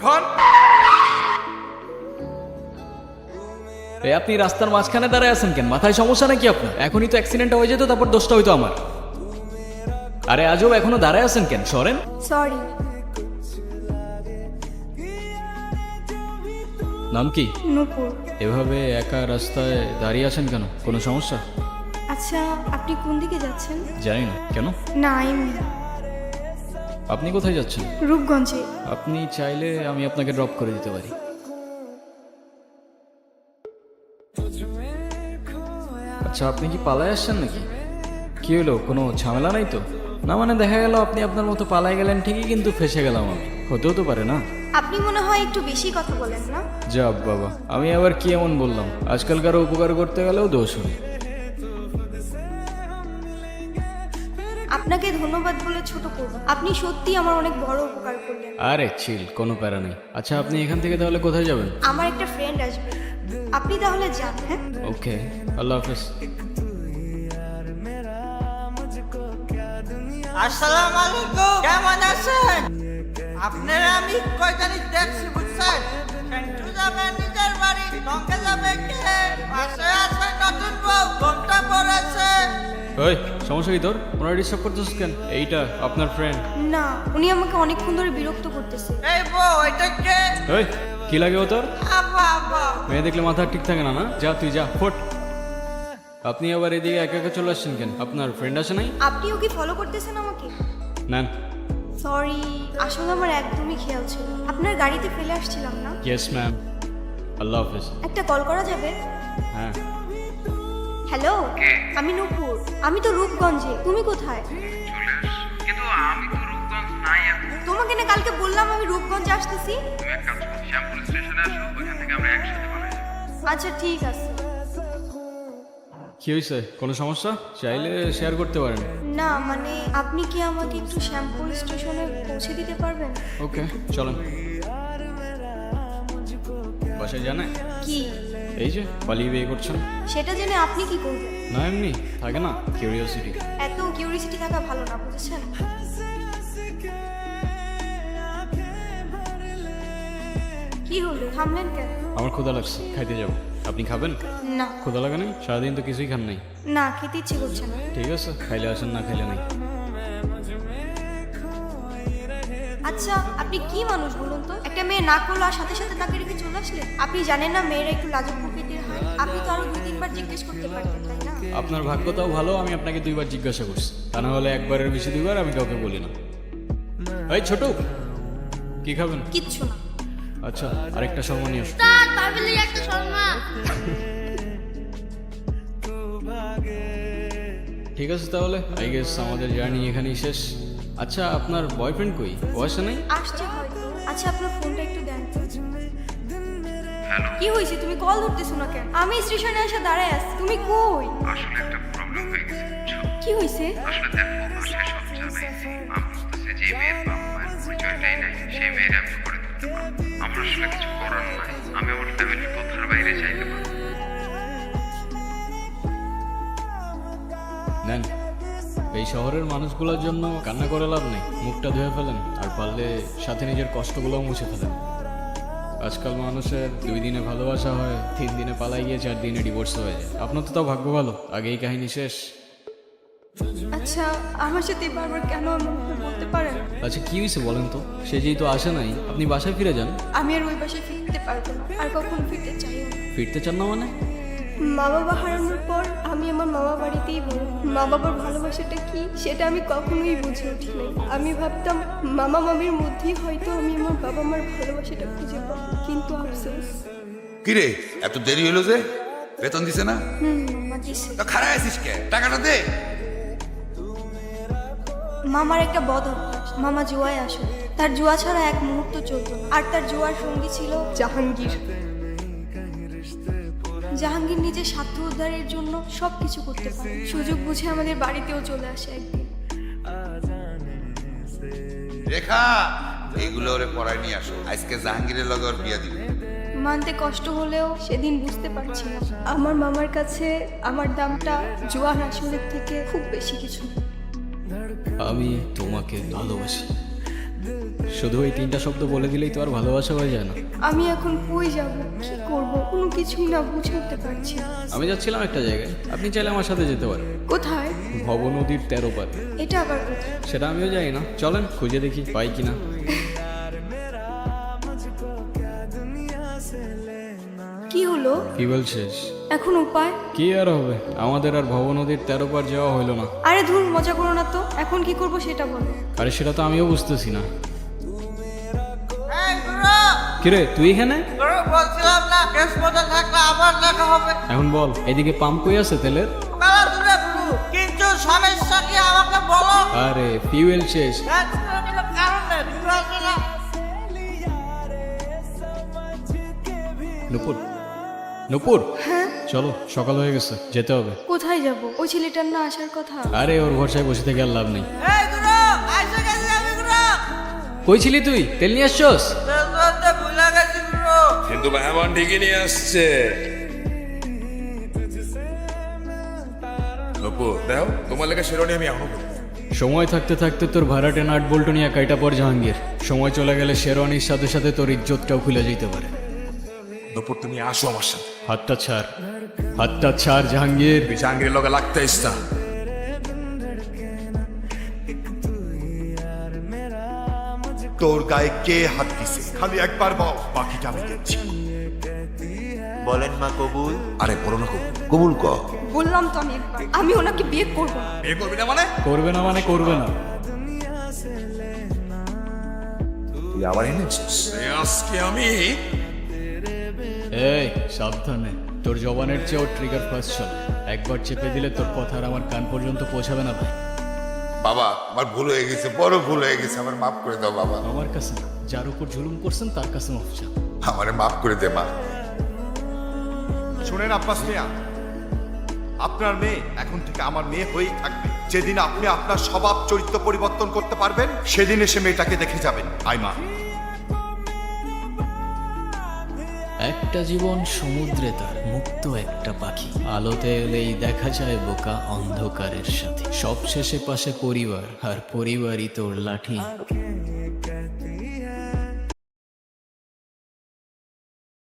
এখন এই আপনি রাস্তার মাঝখানে দাঁড়ায় আছেন কেন? মাথায় সমস্যা নাকি আপনার? এখনই তো অ্যাক্সিডেন্ট হয়ে যেত তারপর দোষটা হইতো আমার। আরে আজও এখনও দাঁড়ায় আছেন কেন? সরেন। সরি নাম কি? নূপুর। এভাবে একা রাস্তায় দাঁড়িয়ে আছেন কেন? কোনো সমস্যা? আচ্ছা আপনি কোন দিকে যাচ্ছেন? জানি না। কেন? না এমনি। আপনি কোথায় যাচ্ছেন? রূপগঞ্জে। আপনি চাইলে আমি আপনাকে ড্রপ করে দিতে পারি। আচ্ছা আপনি কি পালায় আসছেন নাকি? কি হলো কোনো ঝামেলা নাই তো? না মানে দেখা গেল আপনি আপনার মতো পালায় গেলেন ঠিকই কিন্তু ফেসে গেলাম আমি। হতেও তো পারে না। আপনি মনে হয় একটু বেশি কথা বলেন না? যাব বাবা আমি আবার কি এমন বললাম? আজকালকার উপকার করতে গেলেও দোষ হয়। আপনাকে ধন্যবাদ বলে ছোট করব। আপনি সত্যি আমার অনেক বড় উপকার করলেন। আরে চিল কোনো প্যারা নেই। আচ্ছা আপনি এখান থেকে তাহলে কোথায় যাবেন? আমার একটা ফ্রেন্ড আসবে। আপনি তাহলে যান হ্যাঁ? ওকে আল্লাহ হাফেজ। আসসালামু আলাইকুম কেমন আছেন? আপনারা আমি কয়খানি দেখছি বুঝছেন? সেন্টু যাবে নিজের বাড়ি টঙ্কে যাবে কে? পাশে আছে নতুন বউ ঘুমটা পড়েছে ওই সমস্যা কি তোর? ওনারা ডিস্টার্ব করতেছিস কেন? এইটা আপনার ফ্রেন্ড না উনি আমাকে অনেকক্ষণ ধরে বিরক্ত করতেছে। এই বউ এটা কে? ওই কি লাগে ও তোর? আবা আবা মেয়ে দেখলে মাথা ঠিক থাকে না না? যা তুই যা ফোট। আপনি আবার এদিকে একা একা চলে আসছেন কেন? আপনার ফ্রেন্ড আছে নাই? আপনিও কি ফলো করতেছেন আমাকে? নেন। সরি আসলে আমার একদমই খেয়াল ছিল আপনার গাড়িতে ফেলে আসছিলাম না? ইয়েস ম্যাম আল্লাহ হাফেজ একটা কল করা যাবে? হ্যাঁ। হ্যালো? আমি নূপুর। আমি তো রূপগঞ্জে। তুমি কোথায়? কিন্তু আমি তো রূপগঞ্জ নাই এখন। তোমাকে না কালকে বললাম আমি রূপগঞ্জে আসতেছি। তুমি এক কাজ করো শ্যামপুর স্টেশনে আসো ওইখান থেকে আমরা একসাথে পালাই আচ্ছা ঠিক আছে। কি হয়েছে? কোনো সমস্যা? চাইলে শেয়ার করতে পারেন। না মানে আপনি কি আমাকে একটু শ্যামপুর স্টেশনে পৌঁছে দিতে পারবেন? ওকে চলেন। বাসায় জানে কি? এই যে পালিয়ে বিয়ে করছেন। সেটা জেনে আপনি কি করবেন? না এমনি থাকে না কিউরিওসিটি এত কিউরিসিটি থাকা ভালো না বুঝেছেন? কি হলো থামলেন কেন? আমার ক্ষুধা লাগছে খাইতে যাব। আপনি খাবেন? না। ক্ষুধা লাগে নাই? সারাদিন তো কিছুই খান নাই। না খেতে ইচ্ছে করছে না। ঠিক আছে খাইলে আসেন না খাইলে নাই। আচ্ছা আপনি কি মানুষ বলুন তো? একটা মেয়ে না করল আর সাথে সাথে তাকে রেখে চলে আসলে? আপনি জানেন না মেয়েরা একটু লাজুক প্রকৃতির হয়? আপনি তো আরও দুই তিনবার জিজ্ঞেস করতে পারতেন তাই না? আপনার ভাগ্যটাও ভালো আমি আপনাকে দুইবার জিজ্ঞাসা করছি। তা না হলে একবারের বেশি দুইবার আমি কাউকে বলি না। এই ছোট কি খাবেন? কিচ্ছু না। আচ্ছা আরেকটা শর্মা নিয়ে তার একটা শর্মা। ঠিক আছে তাহলে আই গেস আমাদের জার্নি এখানেই শেষ। আচ্ছা আপনার বয়ফ্রেন্ড কই? ও আসে নাই? আসছে হয়তো। আচ্ছা আপনার ফোনটা একটু দেন। কি হয়েছে? তুমি কল ধরতেছো না কেন? আমি স্টেশনে এসে দাঁড়ায় আছি। তুমি কই? আসলে একটা প্রবলেম হয়ে গেছে কি হয়েছে? আসলে দেখো বাসায় সব জানাইছি আমি বুঝতেছে যে মেয়ের বাবা মায়ের পরিচয়টাই নাই সেই মেয়ের আমি করে দিতে পারব। আমার আসলে কিছু করার নাই। শহরের মানুষগুলোর জন্য কান্না করে লাভ নেই। মুখটা ধুয়ে ফেলেন আর পারলে সাথে নিজের কষ্টগুলোও মুছে ফেলেন। আজকাল মানুষের দুই দিনে ভালোবাসা হয় তিন দিনে পালাই গিয়ে চার দিনে ডিভোর্স হয়ে যায়। আপনার তো তাও ভাগ্য ভালো আগেই কাহিনী শেষ। আচ্ছা আমার সাথে বারবার কেন বলতে পারেন? আচ্ছা কি হয়েছে বলেন তো? সে যেহেতু আসে নাই আপনি বাসায় ফিরে যান। আমি আর ওই বাসায় ফিরতে পারব না আর কখন ফিরতে চাইও ফিরতে চান না মানে? মা বাবা হারানোর পর আমি আমার মামা বাড়িতেই বলি মা বাবার ভালোবাসাটা কি সেটা আমি কখনোই বুঝে উঠি নাই। আমি ভাবতাম মামা মামির মধ্যেই হয়তো আমি আমার বাবা মার ভালোবাসাটা খুঁজে পাবো কিন্তু আফসোস। কিরে এত দেরি হলো যে? বেতন দিছে না? হুম মামা দিছে। তো খারাপ আছিস কে? টাকাটা দে। মামার একটা বদ মামা জুয়ায় আসে। তার জুয়া ছাড়া এক মুহূর্ত চলতো না। আর তার জুয়ার সঙ্গী ছিল জাহাঙ্গীর। জাহাঙ্গীর নিজের স্বার্থ উদ্ধারের জন্য সব কিছু করতে পারে। সুযোগ বুঝে আমাদের বাড়িতেও চলে আসে একদিন। রেখা এইগুলো ওরে পড়ায় নিয়ে আসো। আজকে জাহাঙ্গীরের লগে ওর বিয়া দিবে। মানতে কষ্ট হলেও সেদিন বুঝতে পারছি না। আমার মামার কাছে আমার দামটা জুয়ার আসলের থেকে খুব বেশি কিছু। আমি তোমাকে ভালোবাসি। শুধু এই তিনটা শব্দ বলে দিলেই তো আর ভালোবাসা হয়ে যায় না। আমি এখন কই যাব? কি করব? কোনো কিছুই না বুঝে উঠতে পারছি না। আমি যাচ্ছিলাম একটা জায়গায়। আপনি চাইলে আমার সাথে যেতে পারেন। কোথায়? ভব নদীর তেরো পারে এটা আবার কোথায়? সেটা আমিও জানি না। চলেন খুঁজে দেখি পাই কিনা। কি হলো? কি শেষ। এখন উপায়? কি আর হবে? আমাদের আর ভব নদীর তেরো পার যাওয়া হইল না। আরে ধুর মজা করো না তো। এখন কি করব সেটা বলো। আরে সেটা তো আমিও বুঝতেছি না। কিরে তুই এখানে? বলছিলাম না কেস মতো থাকলে আবার দেখা হবে। এখন বল এদিকে পাম্প কই আছে তেলের? দূরে কিন্তু সমস্যা কি আমাকে বলো? আরে ফিউয়েল শেষ। এক কারণ নেই না। নুপুর নুপুর। হ্যাঁ চলো সকাল হয়ে গেছে যেতে হবে। কোথায় যাব? ওই ছেলেটার না আসার কথা। আরে ওর ভরসায় বসে থেকে আর লাভ নেই। এই গুরু আইসে গেছি আমি গুরু। কই ছিলি তুই? তেল নিয়ে আসছস? কিন্তু মেহমান ঠিকই নিয়ে আসছে। নপু দেও তোমার লেগে শিরোনি আমি এখনও সময় থাকতে থাকতে তোর ভাড়াটে নাট বল্টু নিয়ে কাইটা পর জাহাঙ্গীর। সময় চলে গেলে শেরওয়ানির সাথে সাথে তোর ইজ্জতটাও খুলে যেতে পারে। নপুর তুমি আসো আমার সাথে। হাতটা ছাড় হাতটা ছাড় জাহাঙ্গীর। তুই জাহাঙ্গীরের লাগতে ইস্তা তোর গায়ে কে হাত দিছে? খালি একবার বল বাকিটা আমি দেখছি। বলেন মা কবুল। আরে বলো না কবু কবুল ক? বললাম তো আমি একবার। আমি ওনাকে বিয়ে করব না। বিয়ে করবি না মানে? করবে না মানে করবে না। তুই আবার এনেছিস? আজকে আমি এই সাবধানে। তোর জবানের চেয়েও ট্রিগার ফার্স্ট চলে। একবার চেপে দিলে তোর কথা আর আমার কান পর্যন্ত পৌঁছাবে না ভাই। বাবা আমার ভুল হয়ে গেছে বড় ভুল হয়ে গেছে আমার মাফ করে দাও বাবা। আমার কাছে না। যার উপর জুলুম করছেন তার কাছে মাফ চান। আমারে মাফ করে দে মা। শুনেন আব্বাস মিয়া আপনার মেয়ে এখন থেকে আমার মেয়ে হয়েই থাকবে। যেদিন আপনি আপনার স্বভাব চরিত্র পরিবর্তন করতে পারবেন সেদিন এসে মেয়েটাকে দেখে যাবেন। আইমা একটা জীবন সমুদ্রে তার, মুক্ত একটা পাখি। আলোতে এলেই দেখা যায় বোকা অন্ধকারের সাথে। সব শেষে পাশে পরিবার, আর পরিবারই তোর লাঠি।